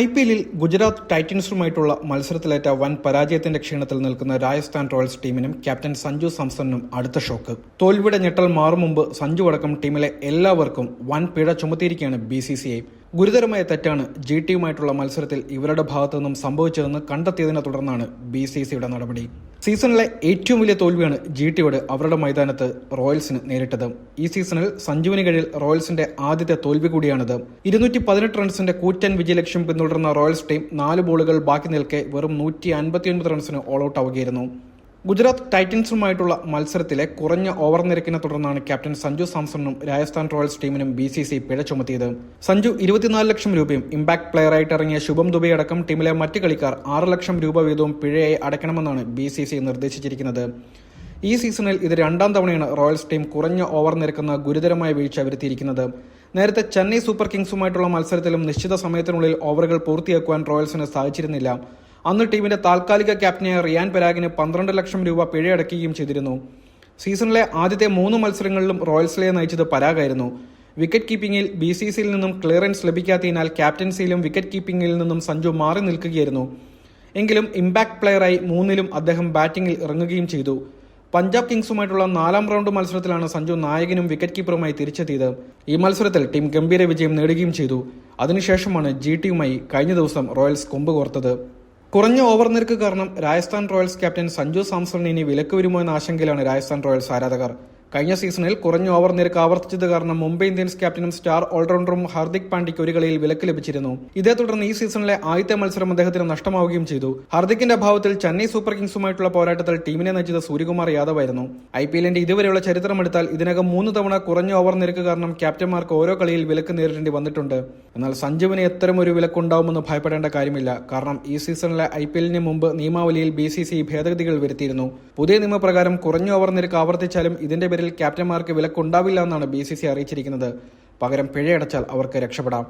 I P എല്ലിൽ ഗുജറാത്ത് ടൈറ്റൻസുമായിട്ടുള്ള മത്സരത്തിലേറ്റ വൻ പരാജയത്തിന്റെ ക്ഷീണത്തിൽ നിൽക്കുന്ന രാജസ്ഥാൻ റോയൽസ് ടീമിനും ക്യാപ്റ്റൻ സഞ്ജു സാംസണിനും അടുത്ത ഷോക്ക്. തോൽവിയുടെ ഞെട്ടൽ മാറും മുമ്പ് സഞ്ജു അടക്കം ടീമിലെ എല്ലാവർക്കും വൻ പിഴ ചുമത്തിയിരിക്കുകയാണ് ബി സി സി ഐ. ഗുരുതരമായ തെറ്റാണ് ജി ടിയുമായിട്ടുള്ള മത്സരത്തിൽ ഇവരുടെ ഭാഗത്തു നിന്നും സംഭവിച്ചതെന്ന് കണ്ടെത്തിയതിനെ തുടർന്നാണ് ബി സി സിയുടെ നടപടി. സീസണിലെ ഏറ്റവും വലിയ തോൽവിയാണ് ജി ടിയോട് അവരുടെ മൈതാനത്ത് റോയൽസിന് നേരിട്ടത്. ഈ സീസണിൽ സഞ്ജുവിന് കീഴിൽ റോയൽസിന്റെ ആദ്യത്തെ തോൽവി കൂടിയാണിത്. ഇരുന്നൂറ്റി പതിനെട്ട് റൺസിന്റെ കൂറ്റൻ വിജയലക്ഷ്യം പിന്തുടർന്ന റോയൽസ് ടീം നാല് ബോളുകൾ ബാക്കി നിൽക്കെ വെറും നൂറ്റി അൻപത്തിയൊൻപത് റൺസിന് ഓൾ ഔട്ട് ആവുകയായിരുന്നു. ഗുജറാത്ത് ടൈറ്റൻസുമായിട്ടുള്ള മത്സരത്തിലെ കുറഞ്ഞ ഓവർ നിരക്കിനെ തുടർന്നാണ് ക്യാപ്റ്റൻ സഞ്ജു സാംസണിനും രാജസ്ഥാൻ റോയൽസ് ടീമിനും ബി സി സി പിഴ ചുമത്തിയത്. സഞ്ജു ഇരുപത്തിനാല് ലക്ഷം രൂപയും ഇമ്പാക്ട് പ്ലെയറായിട്ട് ഇറങ്ങിയ ശുഭം ദുബൈ അടക്കം ടീമിലെ മറ്റ് കളിക്കാർ ആറ് ലക്ഷം രൂപ വീതവും പിഴയായി അടയ്ക്കണമെന്നാണ് ബി സി സി നിർദ്ദേശിച്ചിരിക്കുന്നത്. ഈ സീസണിൽ ഇത് രണ്ടാം തവണയാണ് റോയൽസ് ടീം കുറഞ്ഞ ഓവർ നിരക്കുന്ന ഗുരുതരമായ വീഴ്ച വരുത്തിയിരിക്കുന്നത്. നേരത്തെ ചെന്നൈ സൂപ്പർ കിങ്സുമായിട്ടുള്ള മത്സരത്തിലും നിശ്ചിത സമയത്തിനുള്ളിൽ ഓവറുകൾ പൂർത്തിയാക്കുവാൻ റോയൽസിന് സാധിച്ചിരുന്നില്ല. അന്ന് ടീമിന്റെ താൽക്കാലിക ക്യാപ്റ്റനായ റിയാൻ പരാഗിന് പന്ത്രണ്ട് ലക്ഷം രൂപ പിഴയടക്കുകയും ചെയ്തിരുന്നു. സീസണിലെ ആദ്യത്തെ മൂന്ന് മത്സരങ്ങളിലും റോയൽസിലെ നയിച്ചത് പരാഗായിരുന്നു. വിക്കറ്റ് കീപ്പിംഗിൽ ബി സി സിയിൽ നിന്നും ക്ലിയറൻസ് ലഭിക്കാത്തതിനാൽ ക്യാപ്റ്റൻസിയിലും വിക്കറ്റ് കീപ്പിംഗിൽ നിന്നും സഞ്ജു മാറി നിൽക്കുകയായിരുന്നു. എങ്കിലും ഇമ്പാക്ട് പ്ലെയറായി മൂന്നിലും അദ്ദേഹം ബാറ്റിംഗിൽ ഇറങ്ങുകയും ചെയ്തു. പഞ്ചാബ് കിങ്സുമായിട്ടുള്ള നാലാം റൗണ്ട് മത്സരത്തിലാണ് സഞ്ജു നായകനും വിക്കറ്റ് കീപ്പറുമായി തിരിച്ചെത്തിയത്. ഈ മത്സരത്തിൽ ടീം ഗംഭീര വിജയം നേടുകയും ചെയ്തു. അതിനുശേഷമാണ് ജി ടിയുമായി കഴിഞ്ഞ ദിവസം റോയൽസ് കൊമ്പ് കോർത്തത്. കുറഞ്ഞ ഓവർ നിരക്ക് കാരണം രാജസ്ഥാൻ റോയൽസ് ക്യാപ്റ്റൻ സഞ്ജു സാംസണിന് ഇനി വിലക്ക് വരുമോ എന്ന ആശങ്കയിലാണ് രാജസ്ഥാൻ റോയൽസ് ആരാധകർ. കഴിഞ്ഞ സീസണിൽ കുറഞ്ഞ ഓവർ നിരക്ക് ആവർത്തിച്ചത് കാരണം മുംബൈ ഇന്ത്യൻസ് ക്യാപ്റ്റനും സ്റ്റാർ ഓൾറൗണ്ടറും ഹാർദിക് പാണ്ഡ്യയ്ക്ക് ഒരു കളിയിൽ വിലക്ക് ലഭിച്ചിരുന്നു. ഇതേ തുടർന്ന് ഈ സീസണിലെ ആദ്യത്തെ മത്സരം അദ്ദേഹത്തിന് നഷ്ടമാവുകയും ചെയ്തു. ഹാർദിക്കിന്റെ അഭാവത്തിൽ ചെന്നൈ സൂപ്പർ കിങ്സുമായിട്ടുള്ള പോരാട്ടത്തിൽ ടീമിനെ നയിച്ചത് സൂര്യകുമാർ യാദവ് ആയിരുന്നു ഐ പി എല്ലിന്റെ ഇതുവരെയുള്ള ചരിത്രമെടുത്താൽ ഇതിനകം മൂന്ന് തവണ കുറഞ്ഞ ഓവർ നിരക്ക് കാരണം ക്യാപ്റ്റന്മാർക്ക് ഓരോ കളിയിൽ വിലക്ക് നേരിടേണ്ടി വന്നിട്ടുണ്ട്. എന്നാൽ സഞ്ജുവിന് ഒരു വിലക്കുണ്ടാവുമെന്ന് ഭയപ്പെടേണ്ട കാര്യമില്ല. കാരണം ഈ സീസണിലെ ഐ പി എല്ലിന് മുമ്പ് നിയമാവലിയിൽ ബി സി സി ഭേദഗതികൾ വരുത്തിയിരുന്നു. പുതിയ നിയമപ്രകാരം കുറഞ്ഞ ഓവർ നിരക്ക് ആവർത്തിച്ചാലും ഇതിന്റെ പേരിൽ ക്യാപ്റ്റന്മാർക്ക് വിലക്കുണ്ടാവില്ല എന്നാണ് ബി സി സി അറിയിച്ചിരിക്കുന്നത്. പകരം പിഴയടച്ചാൽ അവർക്ക് രക്ഷപ്പെടാം.